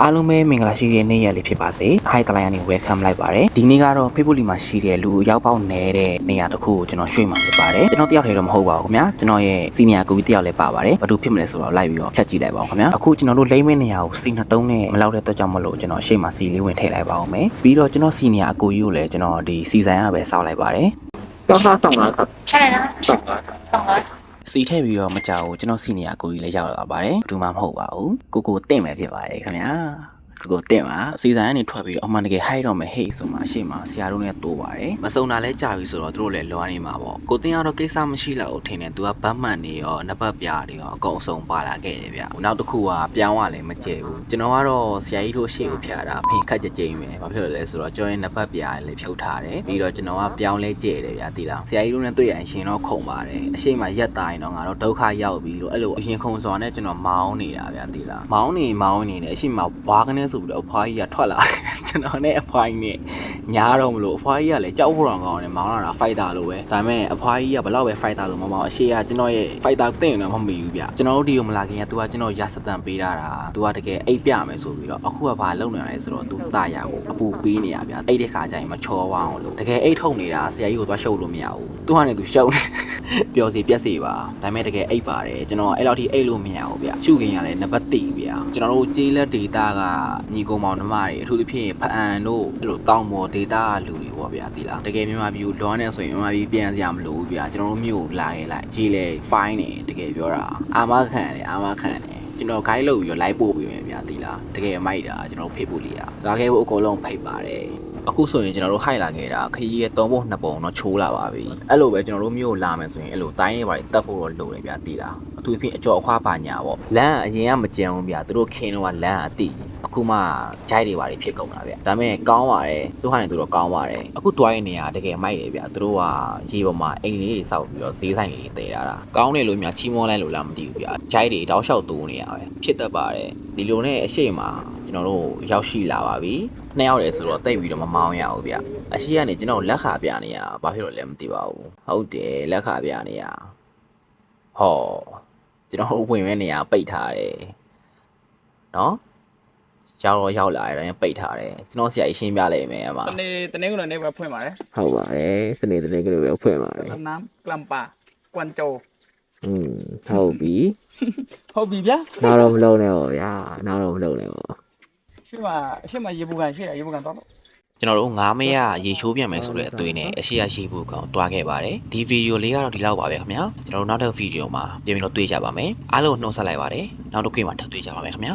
အားလုံးပဲမင်္ဂလာရှိတဲ့နေ့ရက်လေးဖြစ်ပါစေ။ Hi တလိုင်းကနေ welcome လိုက်ပါတယ်။ဒီနေ့ကတော့ Facebook လီမှာရှိတဲ့လူရောက်ပေါက်နေတဲ့နေရာတစ်ခုကိုကျွန်တော်ရွှေ့မှာဖြစ်ပါတယ်။ကျွန်တော်တယောက်တည်းတော့မဟုတ်ပါဘူးခင်ဗျာ။ကျွန်တော်ရဲ့ senior ကိုကြီးတယောက်လည်းပါပါတယ်။ဘာလို့ဖြစ်မလဲဆိုတော့လိုက်ပြီးတော့ချက်ကြည့်လိုက်ပါဦးခင်ဗျာ။အခုကျွန်တော်တို့လိမ့်မဲ့နေရာကိုစီနှစ်သုံးနဲ့မလောက်တဲ့အတွက်ကြောင့်မလို့ကျွန်တော်ရှေ့မှာစီလေးဝင်ထည့်လိုက်ပါဦးမယ်။ပြီးတော့ကျွန်တော် senior အကိုကြီးကိုလည်းကျွန်တော်ဒီစီဆိုင်ရပဲစောက်လိုက်ပါတယ် ราคาสองร้อยครับ ใช่นะ สองร้อย စီထည့်ပြီးတော့မကြောက်ဘူးကျွန်တော်စီနီယာကိုကြီးလည်းရောက်လာပါတယ်ဘူးမှမဟုတ်ပါဘူးကိုကိုတင့်ပဲဖြစ်ပါတယ်ခင်ဗျာ ကိုကိုတင်ပါစီဆိုင်ကနေထွက်ပြီးတော့အမှန်တကယ်ဟိုက်တော့မယ်ဟေ့ဆိုမှအရှိမဆရာတို့နဲ့တိုးပါတယ်မစုံတာလဲကြာပြီဆိုတော့တို့လည်းလွားနေမှာပေါ့ကိုတင်ကတော့ကိစ္စမရှိတော့ဘူးထင်တယ်သူကဗတ်မှန်နေရောနပတ်ပြားတွေရောအကုန်စုံပါလာခဲ့တယ်ဗျနောက်တစ်ခုကပြောင်းရလည်းမကျဲဘူးကျွန်တော်ကတော့ဆရာကြီးတို့ရှေ့ကိုဖြာတာဖင်ခတ်ကြကြိမ်ပဲဘာဖြစ်လို့လဲဆိုတော့ကျောင်းရဲ့နပတ်ပြားလည်းဖြုတ်ထားတယ်ပြီးတော့ကျွန်တော်ကပြောင်းလဲကျဲတယ်ဗျတိလားဆရာကြီးတို့နဲ့တွေ့ရင်ရှင်တော့ခုံပါတယ်အရှိမရက်တာရင်တော့ငါတော့ဒုက္ခရောက်ပြီးတော့အဲ့လိုအရင်ခုံစွာနဲ့ကျွန်တော်မောင်းနေတာဗျတိလားမောင်းနေမောင်းနေတယ်အရှိမဘွားကနေဆိုပြီးတော့အဖွားကြီးကထွက်လာတယ်ကျွန်တော်နဲ့အဖွားကြီးနဲ့ ညားတော့မလို့အဖွားကြီးကလည်းကြောက်ဖို့တော့ကောင်းတယ်မောင်းလာတာဖိုက်တာလို့ပဲဒါပေမဲ့အဖွားကြီးကဘယ်တော့ပဲဖိုက်တာလို့မမောင်းအရှိကကျွန်တော်ရဲ့ဖိုက်တာတင့်တော့မမီဘူးဗျကျွန်တော်တို့ဒီကိုမလာခင်က तू ကကျွန်တော်ရစတန်ပေးတာတာ तू ကတကယ်အိတ်ပြမယ်ဆိုပြီးတော့အခုကဘာလုပ်နေရလဲဆိုတော့ तू တာရကိုအပူပေးနေရဗျအိတ်တဲ့ခါကျရင်မချောဝအောင်လို့တကယ်အိတ်ထုတ်နေတာဆရာကြီးကိုသွားရှုပ်လို့မရဘူးသူကလည်း तू ရှုပ်နေပျော်စီပြက်စီပါဒါပေမဲ့တကယ်အိတ်ပါတယ်ကျွန်တော်အဲ့လောက်ထိအိတ်လို့မရဘူးဗျရှုခင်ကလည်းနံပါတ်3ဗျကျွန်တော်တို့ကြေးလက်ဒေတာကညီကုံမောင်နှမတွေအထူးသဖြင့်ဖအန်တို့အဲ့လိုတောင်ပေါ်ဒေ ေတာကလူတွေပေါ့ဗျာဒီလားတကယ်မြန်မာပြည်ကိုလွမ်းနေဆိုရင်မြန်မာပြည်ပြန်စရာမလိုဘူးဗျကျွန်တော်တို့မြို့လာခဲ့လိုက်ရေးလေ fine နေတကယ်ပြောတာအာမခံတယ်အာမခံတယ်ကျွန်တော် guide လုပ်ပြီးတော့ live ပို့ပေးမယ်ဗျာဒီလားတကယ်မိုက်တာကျွန်တော် Facebook လေးอ่ะလာခဲ့ဖို့အကုန်လုံးဖိတ်ပါတယ် အခုဆိုရင်ကျွန်တော်တို့ဟိုက်လာခဲ့တာခရီးရဲ့၃ပုံ၂ပုံတော့ချိုးလာပါပြီအဲ့လိုပဲကျွန်တော်တို့မြို့လာမယ်ဆိုရင်အဲ့လိုတိုင်းတွေပါတတ်ဖို့တော့လိုတယ်ဗျာဒီလားအထူးသဖြင့်အကျော်အခွားပါညာပေါ့လမ်းကအရင်ကမကြံဘူးဗျာသူတို့ခင်းတော့လမ်းအတိအခုမှဂျိုက်တွေပါဖြစ်ကုန်တာဗျာဒါပေမဲ့ကောင်းပါတယ်သူဟာနေသူတို့ကောင်းပါတယ်အခုတွားရနေရတကယ်မိုက်တယ်ဗျာသူတို့ကရေပေါ်မှာအိမ်လေးတွေစောက်ပြီးတော့ဈေးဆိုင်လေးတွေတည်ထားတာကောင်းတယ်လို့များချီးမွမ်းလိုက်လို့လားမသိဘူးဗျာဂျိုက်တွေတောက်လျှောက်တိုးနေရပဲဖြစ်တတ်ပါတယ်ဒီလိုနဲ့အရှိမ ကျွန်တော်တို့ရောက်ရှိလာပါပြီနှစ်ယောက်တယ်ဆိုတော့တိတ်ပြီးတော့မမောင်းရဘူးဗျအရှိကနေကျွန်တော်လက်ခါပြနေရဘာဖြစ်လို့လဲမသိပါဘူးဟုတ်တယ်လက်ခါပြနေရဟောကျွန်တော်ဝင်မဲ့နေရပိတ်ထားတယ်နော်ရောက်တော့ရောက်လာတယ်ပိတ်ထားတယ်ကျွန်တော်ဆရာကြီးရှင်းပြလိုက်မယ်အမ တနေ့တနေ့ကလည်းနေပဲဖွင့်ပါတယ် ဟုတ်ပါတယ်စနေတနေ့ကလေးပဲဖွင့်ပါတယ် น้ำกลัมปากวนโจ อืมဟုတ်ပြီ ဟုတ်ပြီဗျာ နောက်တော့မလုံးနဲ့ပေါ့ဗျာနောက်တော့မလုံးနဲ့ပေါ့ ရှိမရှိမရေပူကန်ရှိတယ်ရေပူကန်တော့လို့ကျွန်တော်တို့ငားမရရေချိုးပြန်မယ်ဆိုတဲ့အသွေးနဲ့အရှိရရှိဖို့ကောင်တွားခဲ့ပါတယ်ဒီဗီဒီယိုလေးကတော့ဒီလောက်ပါပဲခင်ဗျာကျွန်တော်တို့နောက်တဲ့ဗီဒီယိုမှာပြန်ပြီးတော့တွေ့ကြပါမယ်အားလုံးနှုတ်ဆက်လိုက်ပါတယ်နောက်တစ်ခွေမှာထပ်တွေ့ကြပါမယ်ခင်ဗျာ